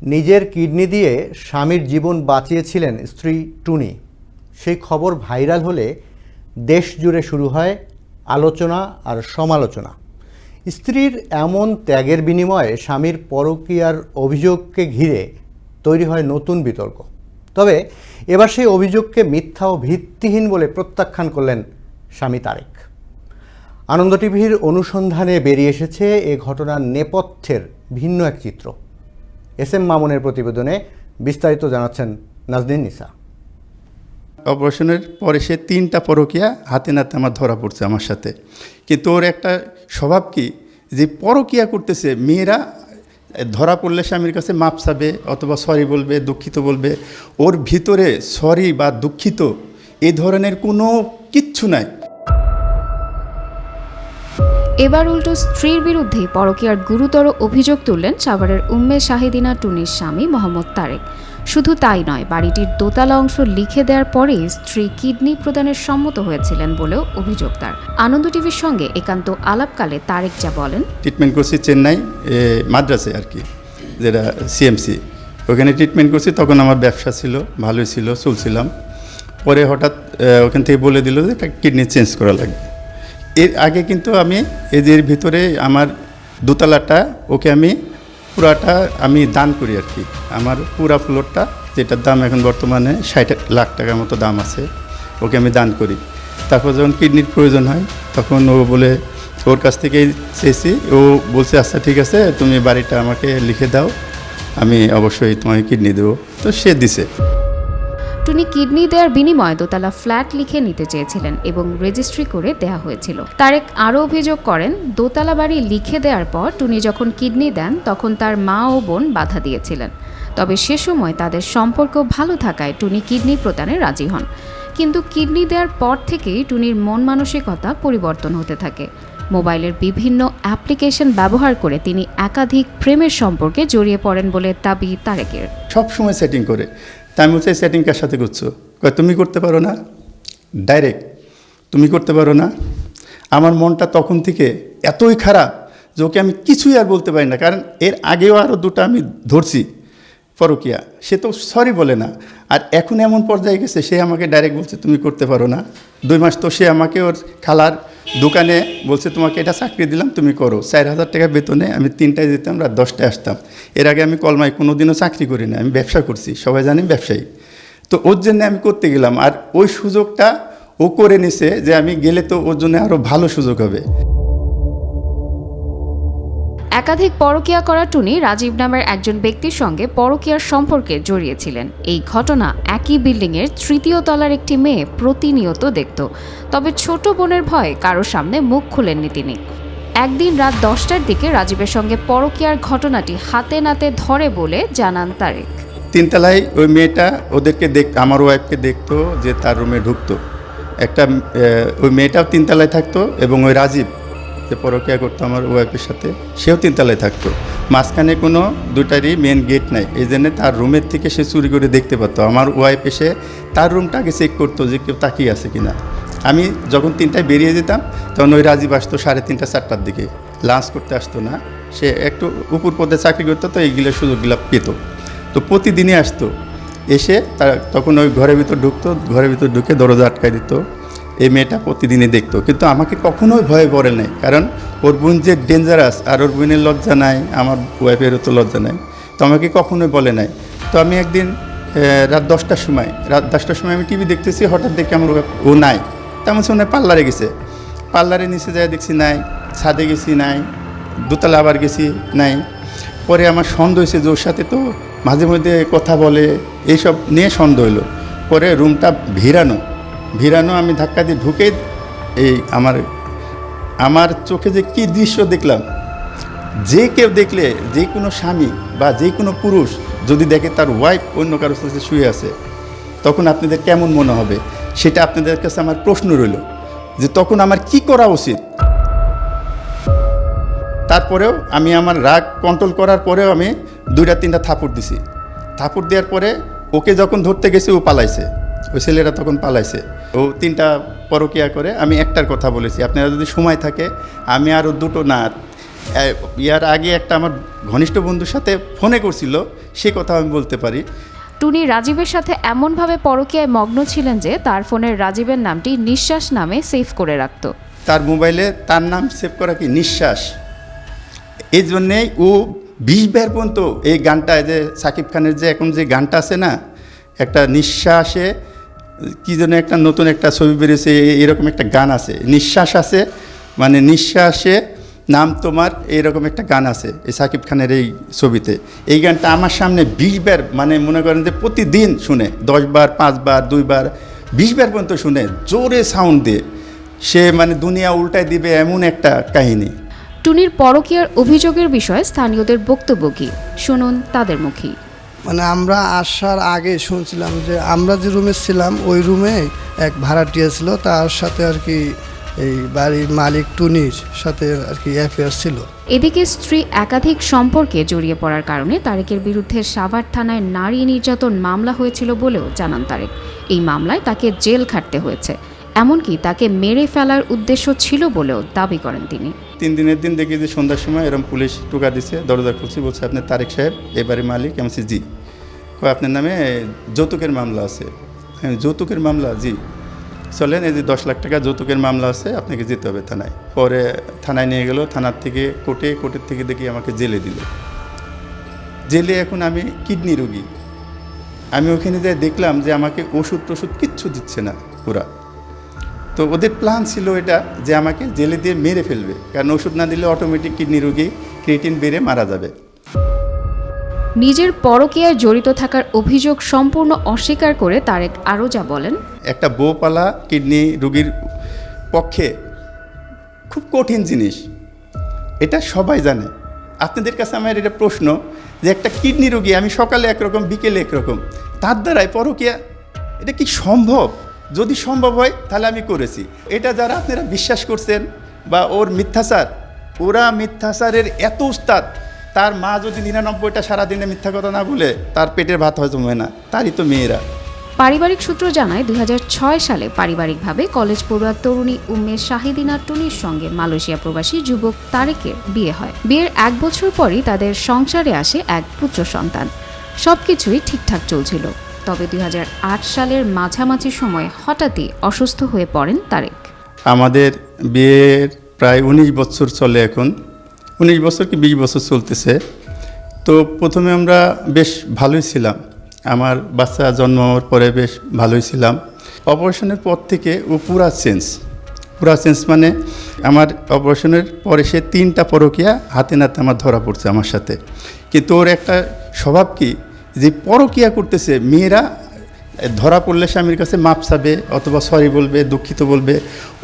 নিজের কিডনি দিয়ে স্বামীর জীবন বাঁচিয়েছিলেন স্ত্রী টুনি। সেই খবর ভাইরাল হলে দেশ জুড়ে শুরু হয় আলোচনা আর সমালোচনা। স্ত্রীর এমন ত্যাগের বিনিময়ে স্বামীর পরকীয়ার অভিযোগকে ঘিরে তৈরি হয় নতুন বিতর্ক। তবে এবার সেই অভিযোগকে মিথ্যা ও ভিত্তিহীন বলে প্রত্যাখ্যান করলেন স্বামী তারেক। আনন্দ টিভির অনুসন্ধানে বেরিয়ে এসেছে এ ঘটনার নেপথ্যের ভিন্ন এক চিত্র। এস এম মামুনের প্রতিবেদনে বিস্তারিত জানাচ্ছেন নাজনীন নিসা। অপারেশনের পরে সে তিনটা পরকিয়া হাতে নাতে আমার ধরা পড়ছে আমার সাথে। কিন্তু ওর একটা স্বভাব কি? যে পরকিয়া করতেছে, মেয়েরা ধরা পড়লে স্বামীর কাছে মাপ চাবে অথবা সরি বলবে, দুঃখিত বলবে। ওর ভিতরে সরি বা দুঃখিত এই ধরনের কোনো কিচ্ছু নাই। এবার উল্টো স্ত্রীর বিরুদ্ধেই পরকীয়ার গুরুতর অভিযোগ তুললেন সাভারের উম্মে শাহিদিনা টুনির স্বামী মোহাম্মদ তারেক। শুধু তাই নয়, বাড়িটির দোতলা অংশ লিখে দেওয়ার পরেই স্ত্রী কিডনি প্রদানের সম্মত হয়েছিলেন বলেও অভিযোগ তার। আনন্দ টিভির সঙ্গে একান্ত আলাপকালে তারেক যা বলেন, ট্রিটমেন্ট করছি চেন্নাই মাদ্রাসে আর কি, যেটা সিএমসি ওখানে ট্রিটমেন্ট করছি, তখন আমার ব্যবসা ছিল, ভালোই ছিল, চলছিলাম। পরে হঠাৎ ওখান থেকে বলে দিল যে কিডনি চেঞ্জ করা লাগবে। এর আগে কিন্তু আমি এদের ভিতরে আমার দোতলাটা, ওকে আমি পুরাটা আমি দান করি আর কি। আমার পুরা ফ্লোরটা, যেটার দাম এখন বর্তমানে ষাট লাখ টাকার মতো দাম আছে, ওকে আমি দান করি। তারপর যখন কিডনির প্রয়োজন হয়, তখন ও বলে, ওর কাছ থেকেই চেয়েছি। ও বলছে আচ্ছা ঠিক আছে, তুমি বাড়িটা আমাকে লিখে দাও, আমি অবশ্যই তোমাকে কিডনি দেবো। তো সে দিছে। টুনি কিডনি দেওয়ার বিনিময়ে দোতলা ফ্ল্যাট লিখে নিতে চেয়েছিলেন এবং রেজিস্ট্রি করে দেয়া হয়েছিল। তারেক আরও অভিযোগ করেন, দোতলা বাড়ি লিখে দেওয়ার পর টুনি যখন কিডনি দেন, তখন তার মা ও বোন বাধা দিয়েছিলেন। তবে সে সময় তাদের সম্পর্ক ভালো থাকায় টুনি কিডনি প্রদানে রাজি হন। কিন্তু কিডনি দেওয়ার পর থেকেই টুনির মন মানসিকতা পরিবর্তন হতে থাকে। মোবাইলের বিভিন্ন অ্যাপ্লিকেশন ব্যবহার করে তিনি একাধিক প্রেমের সম্পর্কে জড়িয়ে পড়েন বলে দাবি তারেকের। সব সময় সেটিং করে। তা আমি বলছি সেটিং কার সাথে করছ? কয়, তুমি করতে পারো না ডাইরেক্ট তুমি করতে পারো না। আমার মনটা তখন থেকে এতই খারাপ যে ওকে আমি কিছুই আর বলতে পারি না। কারণ এর আগেও আরও দুটো আমি ধরছি পরকিয়া। সে তো সরি বলে না। আর এখন এমন পর্যায়ে গেছে, সে আমাকে ডাইরেক্ট বলছে, তুমি করতে পারো না। দুই মাস তো সে আমাকে ওর খালার দোকানে বলছে, তোমাকে এটা চাকরি দিলাম, তুমি করো। চার হাজার টাকা বেতনে আমি তিনটায় যেতাম, রাত দশটায় আসতাম। এর আগে আমি কলমায় কোনো দিনও চাকরি করি না, আমি ব্যবসা করছি, সবাই জানি ব্যবসায়ী। তো ওর জন্য আমি করতে গেলাম, আর ওই সুযোগটা ও করে নিছে যে আমি গেলে তো ওর জন্য আরও ভালো সুযোগ হবে। একাধিক পরকীয়া করা টুনি রাজীব নামের একজন ব্যক্তির সঙ্গে পরকীয়ার সম্পর্কে জড়িয়েছিলেন। এই ঘটনা একই বিল্ডিংয়ের তৃতীয় তলার একটি মেয়ে প্রতিনিয়ত দেখত। তবে ছোট বোনের ভয়ে কারও সামনে মুখ খুলেননি তিনি। একদিন রাত দশটার দিকে রাজীবের সঙ্গে পরকীয়ার ঘটনাটি হাতে নাতে ধরে বলে জানান তারেক। তিনতলায় ওই মেয়েটা ওদেরকে দেখ, আমার ওয়াইফকে দেখতো যে তার রুমে ঢুকতো। একটা ওই মেয়েটাও তিনতলায় থাকতো এবং ওই রাজীব যে পরকিয়া করতো আমার ওয়াইফের সাথে। সেও তিনতলায় থাকতো। মাঝখানে কোনো, দুটারই মেন গেট নাই। এই জন্য তার রুমের থেকে সে চুরি করে দেখতে পারতো। আমার ওয়াইফ এসে তার রুমটা আগে চেক করতো যে কেউ তাকিয়ে আছে কিনা। আমি যখন তিনটায় বেরিয়ে যেতাম, তখন ওই রাজীব আসতো সাড়ে তিনটা, চারটার দিকে। লাঞ্চ করতে আসতো না। সে একটু উপর পদে চাকরি করতো, তো এইগুলো সুযোগগুলো পেত। তো প্রতিদিনই আসতো। এসে তার, তখন ওই ঘরের ভিতর ঢুকতো, ঘরের ভিতর ঢুকে দরজা আটকায় দিত। এই মেয়েটা প্রতিদিনই দেখতো। কিন্তু আমাকে কখনোই ভয়ে পড়ে নাই। কারণ ওর বোন যে ডেঞ্জারাস আর ওর বোনের লজ্জা নাই, আমার ওয়াইফেরও তো লজ্জা নাই। তো আমাকে কখনোই বলে নাই। তো আমি একদিন রাত দশটার সময়, রাত দশটার সময় আমি টিভি দেখতেছি, হঠাৎ দেখি আমার ও নাই। তেমন সময় পার্লারে গেছে। পার্লারে নিচে যায় দেখছি নাই, ছাদে গেছি নাই, দোতলা আবার গেছি নাই। পরে আমার সন্দেহ হয়েছে যে ওর সাথে তো মাঝে মধ্যে কথা বলে, এইসব নিয়ে সন্দেহ হলো। পরে রুমটা ভিড়ানো। ভিড়ানো, আমি ধাক্কা দিয়ে ঢুকে এই আমার আমার চোখে যে কি দৃশ্য দেখলাম, যে কেউ দেখলে যে কোনো স্বামী বা যে কোনো পুরুষ যদি দেখে তার ওয়াইফ অন্য কারোর সাথে শুয়ে আছে, তখন আপনাদের কেমন মনে হবে? সেটা আপনাদের কাছে আমার প্রশ্ন রইল, যে তখন আমার কি করা উচিত? তারপরেও আমি আমার রাগ কন্ট্রোল করার পরেও আমি দুইটা, তিনটা থাপুর দিছি। থাপুর দেওয়ার পরে ওকে যখন ধরতে গেছি, ও পালাইছে। ওই ছেলেরা তখন পালাইছে। ও তিনটা পরকিয়া করে আমি একটার কথা বলেছি আপনারা যদি সময় থাকে আমি আরও দুটো না ইয়ার আগে একটা আমার ঘনিষ্ঠ বন্ধুর সাথে ফোনে করছিল সে কথা আমি বলতে পারি। টুনি রাজীবের সাথে এমনভাবে পরকীয়ায় মগ্ন ছিলেন যে তার ফোনের রাজীবের নামটি নিঃশ্বাস নামে সেভ করে রাখত। তার মোবাইলে তার নাম সেভ করা কি নিঃশ্বাস? এই জন্যেই ও বিশ বার পর্যন্ত এই গানটা যে সাকিব খানের যে এখন যে গানটা আছে না একটা নিঃশ্বাসে, কি যেন একটা নতুন একটা ছবি বেরিয়েছে এরকম একটা গান আছে। নিঃশ্বাস আছে মানে নিঃশ্বাসে নাম তোমার এইরকম একটা গান আছে, এই সাকিব খানের এই ছবিতে। এই গানটা আমার সামনে বিশ বার মানে মনে করেন যে প্রতিদিন শুনে, দশ বার পাঁচবার দুইবার বিশ বার পর্যন্ত শুনে, জোরে সাউন্ড দিয়ে, সে মানে দুনিয়া উল্টায় দিবে এমন একটা কাহিনী। টুনির পরকীয়ার অভিযোগের বিষয়ে স্থানীয়দের বক্তব্য কি? শুনুন তাদের মুখী মানে আমরা আসার আগে শুনছিলাম যে আমরা যে রুমে ছিলাম, ওই রুমে এক ভাড়াটিয়া ছিল, তার সাথে আর কি এই বাড়ির মালিক টুনির সাথে আর কি অ্যাফেয়ার ছিল। এদিকে স্ত্রী একাধিক সম্পর্কে জড়িয়ে পড়ার কারণে তারেকের বিরুদ্ধে সাভার থানায় নারী নির্যাতন মামলা হয়েছিল বলেও জানান তারেক। এই মামলায় তাকে জেল খাটতে হয়েছে। এমনকি তাকে মেরে ফেলার উদ্দেশ্য ছিল বলেও দাবি করেন তিনি। তিন দিনের দিন দেখি যে সন্ধ্যার সময় এরকম পুলিশ টোকা দিছে, দরজা খুলছি, বলছে আপনি তারেক সাহেব এবারে মালিক, আমি জি। আপনার নামে যৌতুকের মামলা আছে। হ্যাঁ যৌতুকের মামলা, জি। চলেন, এই যে দশ লাখ টাকা যৌতুকের মামলা আছে, আপনাকে যেতে হবে থানায়। পরে থানায় নিয়ে গেল, থানার থেকে কোর্টে, কোর্টের থেকে দেখি আমাকে জেলে দিল। জেলে এখন আমি কিডনি রোগী। আমি ওখানে যাই দেখলাম যে আমাকে ওষুধ টষুধ কিচ্ছু দিচ্ছে না ওরা। তো ওদের প্ল্যান ছিল এটা যে আমাকে জেলে দিয়ে মেরে ফেলবে। কারণ ওষুধ না দিলে অটোমেটিক কিডনি রোগী ক্রিয়েটিন বেড়ে মারা যাবে। নিজের পরকীয়ায় জড়িত থাকার অভিযোগ সম্পূর্ণ অস্বীকার করে তারেক আরও যা বলেন। একটা বউপালা কিডনি রোগীর পক্ষে খুব কঠিন জিনিস। এটা সবাই জানে। আপনাদের কাছে আমার এটা প্রশ্ন যে একটা কিডনি রোগী আমি সকালে একরকম বিকেলে একরকম তার দ্বারাই পরকীয়া এটা কি সম্ভব? যদি সম্ভব হয়, তাহলে আমি করেছি। এটা যারা আপনারা বিশ্বাস করছেন বা ওর মিথ্যাচার, ওরা মিথ্যাচারের এত উস্তাদ, তার মা যদি নিরানব্বইটা সারাদিনে মিথ্যা কথা না বলে, তার পেটের ভাত হয়তো হয় না। তারই তো মেয়েরা। পারিবারিক সূত্র জানায়, দুই হাজার ছয় সালে পারিবারিকভাবে কলেজ পড়ুয়া তরুণী উম্মে শাহিদিনা টুনির সঙ্গে মালয়েশিয়া প্রবাসী যুবক তারেকের বিয়ে হয়। বিয়ের এক বছর পরই তাদের সংসারে আসে এক পুত্র সন্তান। সবকিছুই ঠিকঠাক চলছিল। তবে দুই হাজার আট সালের মাঝামাঝি সময়ে হঠাৎই অসুস্থ হয়ে পড়েন তারেক। আমাদের বিয়ের প্রায় উনিশ বছর চলে এখন। উনিশ বছর কি বিশ বছর চলতেছে। তো প্রথমে আমরা বেশ ভালোই ছিলাম। আমার বাচ্চা জন্ম হওয়ার পরে বেশ ভালোই ছিলাম। অপারেশনের পর থেকে ও পুরা চেঞ্জ। পুরা চেঞ্জ মানে আমার অপারেশনের পরে সে তিনটা পরকিয়া হাতে নাতে আমার ধরা পড়ছে আমার সাথে। কিন্তু ওর একটা স্বভাব কি? যে পরকিয়া করতেছে, মেয়েরা ধরা পড়লে স্বামীর কাছে মাপ চাবে অথবা সরি বলবে, দুঃখিত বলবে।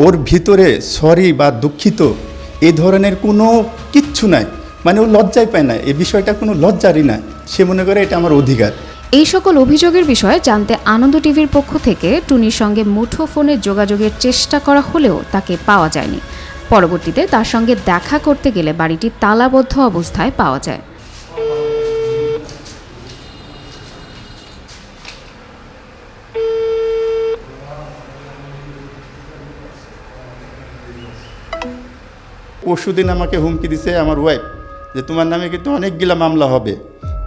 ওর ভিতরে সরি বা দুঃখিত এ ধরনের কোনো কিচ্ছু নাই। মানে ও লজ্জাই পায় না এই বিষয়টা কোনো লজ্জারই না। সে মনে করে এটা আমার অধিকার। এই সকল অভিযোগের বিষয়ে জানতে আনন্দ টিভির পক্ষ থেকে টুনির সঙ্গে মুঠোফোনে যোগাযোগের চেষ্টা করা হলেও তাকে পাওয়া যায়নি। পরবর্তীতে তার সঙ্গে দেখা করতে গেলে বাড়িটি তালাবদ্ধ অবস্থায় পাওয়া যায়। পরশুদিন আমাকে হুমকি দিছে আমার ওয়াইফ যে তোমার নামে কিন্তু অনেকগুলা মামলা হবে।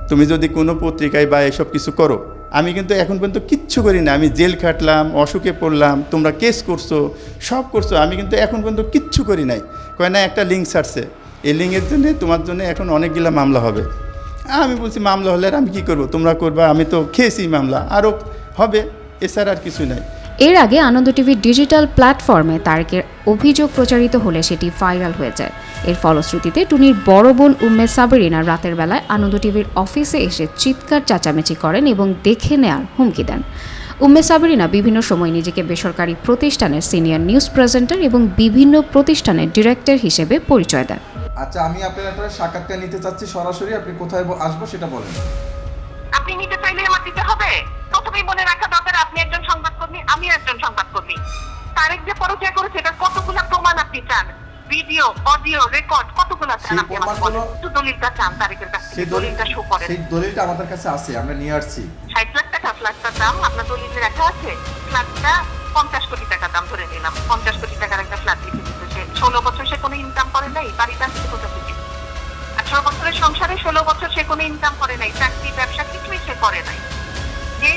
তুমি যদি কোনো পত্রিকায় বা এসব কিছু করো, আমি কিন্তু এখন পর্যন্ত কিচ্ছু করি না। আমি জেল খাটলাম, অসুখে পড়লাম, তোমরা কেস করছ, সব করছ, আমি কিন্তু এখন পর্যন্ত কিচ্ছু করি নাই। কয়, না, একটা লিঙ্ক ছাড়ছে। এই লিঙ্কের জন্য তোমার জন্য এখন অনেকগুলা মামলা হবে। আমি বলছি, মামলা হলে আর আমি কী করব? তোমরা করবা, আমি তো খেয়েছি মামলা। আরও হবে, এছাড়া আর কিছু নাই। এর আগে আনন্দ টিভির ডিজিটাল প্ল্যাটফর্মে তারেকের অভিযোগ প্রচারিত হলে সেটি ভাইরাল হয়ে যায় এর ফলশ্রুতিতে টুনির বড় বোন উম্মে সাবরিনা রাতের বেলায় আনন্দ টিভির অফিসে এসে চিৎকার চাচামেচি করেন এবং দেখে নেয়ার হুমকি দেন। উম্মে সাবরিনা বিভিন্ন সময় নিজেকে বেসরকারি প্রতিষ্ঠানের সিনিয়র নিউজ প্রেজেন্টার এবং বিভিন্ন প্রতিষ্ঠানের ডিরেক্টর হিসেবে পরিচয় দেন। আচ্ছা আমি আপনার একটা সাক্ষাৎকার নিতে চাচ্ছি। সরাসরি আপনি কোথায় আসব সেটা বলেন। আপনি নিতে চাইলে আমার দিতে হবে? প্রথমেই মনে রাখা দরকার আপনি একজন সংবাদকর্মী আমি একজন সংবাদকর্মী। তারেক যে পরিচয় করেছে এটা কতগুলো প্রমাণ আপনি চান? ভিডিও অডিও রেকর্ড কতগুলো চান আপনি আমাকে বলেন? একটু দলিলটা চান তারেকের কাছ থেকে সেই দলিলটা শো করেন। সেই দলিলটা আমাদের কাছে আছে আমরা নিয়ে আসছি। ষাট লাখ টাকা ফ্ল্যাটটার দাম আপনার দলিলে লেখা আছে ফ্ল্যাটটা পঞ্চাশ কোটি টাকা দাম ধরে নিলাম। পঞ্চাশ কোটি টাকার একটা ফ্ল্যাট লিখে দিতে সে ষোলো বছর সে কোনো ইনকাম করে নাই বাড়িটা সে কোথা থেকে। আঠারো বছরের সংসারে ষোলো বছর সে কোনো ইনকাম করে নাই চাকরি ব্যবসা কিছুই সে করে নাই। যে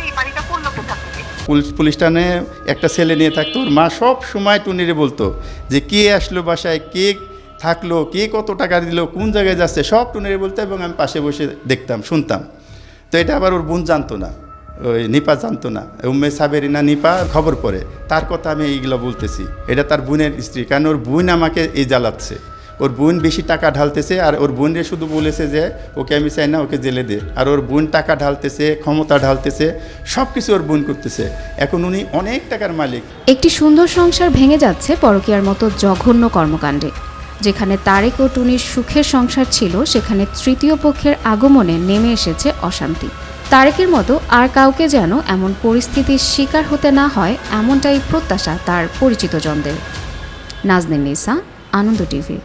পুলিশ টানে একটা ছেলে নিয়ে থাকতো, ওর মা সব সময় টুনিরে বলতো যে কে আসলো বাসায়, কে থাকল, কে কত টাকা দিল, কোন জায়গায় যাচ্ছে, সব টুনিরে বলতো এবং আমি পাশে বসে দেখতাম, শুনতাম। তো এটা আবার ওর বোন জানতো না, ওই নিপা জানতো না, উম্মে সাবেরিনা নিপা খবর পড়ে, তার কথা আমি এইগুলো বলতেছি, এটা তার বোনের স্ত্রী, কারণ ওর বোন আমাকে এই জ্বালাচ্ছে। ওর বোন বেশি টাকা ঢালতেছে আর ওর বোনরে শুধু বলেছে যে, ওকে আমি চাই না, ওকে জেলে দে। আর ওর বোন টাকা ঢালতেছে, ক্ষমতা ঢালতেছে সব কিছু ওর বোন করতেছে। এখন উনি অনেক টাকার মালিক। একটি সুন্দর সংসার ভেঙে যাচ্ছে পরকীয়ার মতো জঘন্য কর্মকাণ্ডে, যেখানে তারেক ও টুনির সুখের সংসার ছিল, সেখানে তৃতীয় পক্ষের আগমনে নেমে এসেছে অশান্তি। তারেকের মতো আর কাউকে যেন এমন পরিস্থিতির শিকার হতে না হয়, এমনটাই প্রত্যাশা তার পরিচিতজনদের। নাজনীন নিসা, আনন্দ টিভি।